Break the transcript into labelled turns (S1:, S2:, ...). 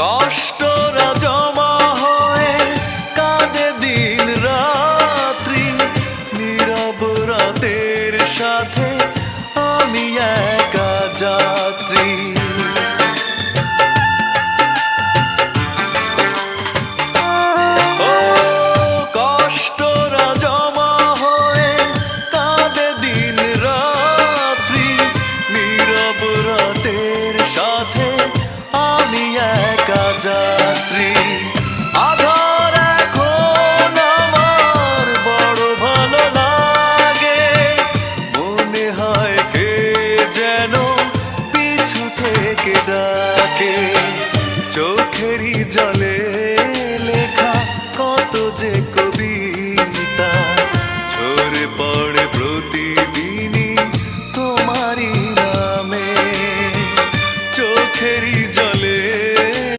S1: কষ্টরা জমা হয়ে কাঁদে দিন রাত্রি। নীরব রাতের সাথে আমি একা যাত্রী যাত্রী আধার এখন আমার বড় ভালো লাগে। মনে হয় কে যেন পিছু থেকে ডাকে। চোখেরই জলে লেখা কত যে কবিতা। ঝরে পড়ে প্রতিদিনই তোমারই নামে। চোখেরই জলে